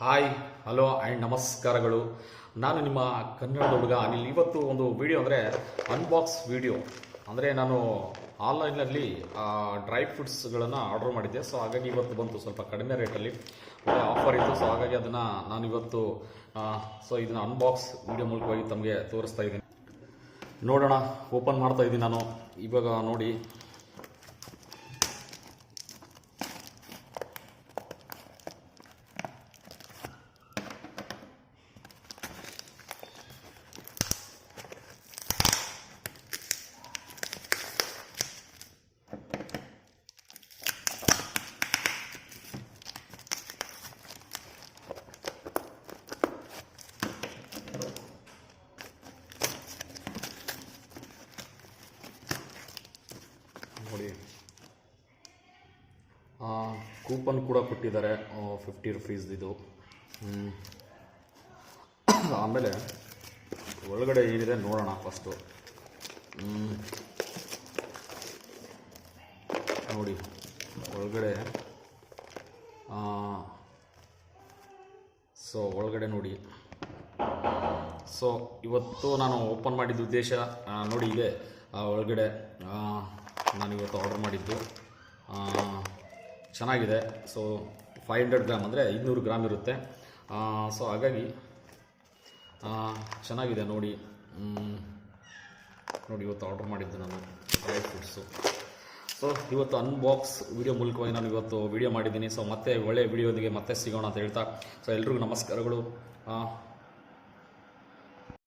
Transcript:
Hi, hello and ನಮಸ್ಕಾರಗಳು. ನಾನು ನಿಮ್ಮ ಕನ್ನಡದ ಹುಡುಗ ಅನಿಲ್. ಇವತ್ತು ಒಂದು ವಿಡಿಯೋ ಅಂದರೆ ಅನ್ಬಾಕ್ಸ್ ವಿಡಿಯೋ. ಅಂದರೆ ನಾನು ಆನ್ಲೈನಲ್ಲಿ ಡ್ರೈ ಫ್ರೂಟ್ಸ್ಗಳನ್ನು ಆರ್ಡರ್ ಮಾಡಿದ್ದೆ. ಸೊ ಹಾಗಾಗಿ ಇವತ್ತು ಬಂತು ಸ್ವಲ್ಪ ಕಡಿಮೆ ರೇಟಲ್ಲಿ ಒಳ್ಳೆ ಆಫರ್ ಇತ್ತು. ಸೊ ಹಾಗಾಗಿ ಅದನ್ನು ನಾನು ಇವತ್ತು ಸೊ ಇದನ್ನು ಅನ್ಬಾಕ್ಸ್ ವಿಡಿಯೋ ಮೂಲಕವಾಗಿ ತಮಗೆ ತೋರಿಸ್ತಾ ಇದ್ದೀನಿ. ನೋಡೋಣ ಓಪನ್ ಮಾಡ್ತಾ ಇದ್ದೀನಿ ನಾನು. ಇವಾಗ ನೋಡಿ ನೋಡಿ. ಕೂಪನ್ ಕೂಡ ಕೊಟ್ಟಿದ್ದಾರೆ. ಫಿಫ್ಟಿ ಇದು. ಆಮೇಲೆ ಒಳಗಡೆ ಏನಿದೆ ನೋಡೋಣ ಫಸ್ಟು ನೋಡಿ, ಒಳಗಡೆ ಸೊ ಒಳಗಡೆ ನೋಡಿ. ಸೊ ಇವತ್ತು ನಾನು ಓಪನ್ ಮಾಡಿದ ಉದ್ದೇಶ ನೋಡಿ ಇದೆ. ಒಳಗಡೆ ನಾನು ಇವತ್ತು ಆರ್ಡರ್ ಮಾಡಿದ್ದು ಚೆನ್ನಾಗಿದೆ. ಸೊ ಫೈವ್ ಹಂಡ್ರೆಡ್ ಗ್ರಾಮ್ ಅಂದರೆ ಐದುನೂರು ಗ್ರಾಮ್ ಇರುತ್ತೆ. ಸೊ ಹಾಗಾಗಿ ಚೆನ್ನಾಗಿದೆ ನೋಡಿ. ನೋಡಿ ಇವತ್ತು ಆರ್ಡರ್ ಮಾಡಿದ್ದು ನಾನು ಡ್ರೈ ಫ್ರೂಟ್ಸು ಸೊ ಇವತ್ತು ಅನ್ಬಾಕ್ಸ್ ವಿಡಿಯೋ ಮೂಲಕವಾಗಿ ನಾನು ಇವತ್ತು ವಿಡಿಯೋ ಮಾಡಿದ್ದೀನಿ. ಸೊ ಮತ್ತೆ ಒಳ್ಳೆಯ ವಿಡಿಯೋದಿಗೆ ಮತ್ತೆ ಸಿಗೋಣ ಅಂತ ಹೇಳ್ತಾ. ಸೊ ಎಲ್ರಿಗೂ ನಮಸ್ಕಾರಗಳು.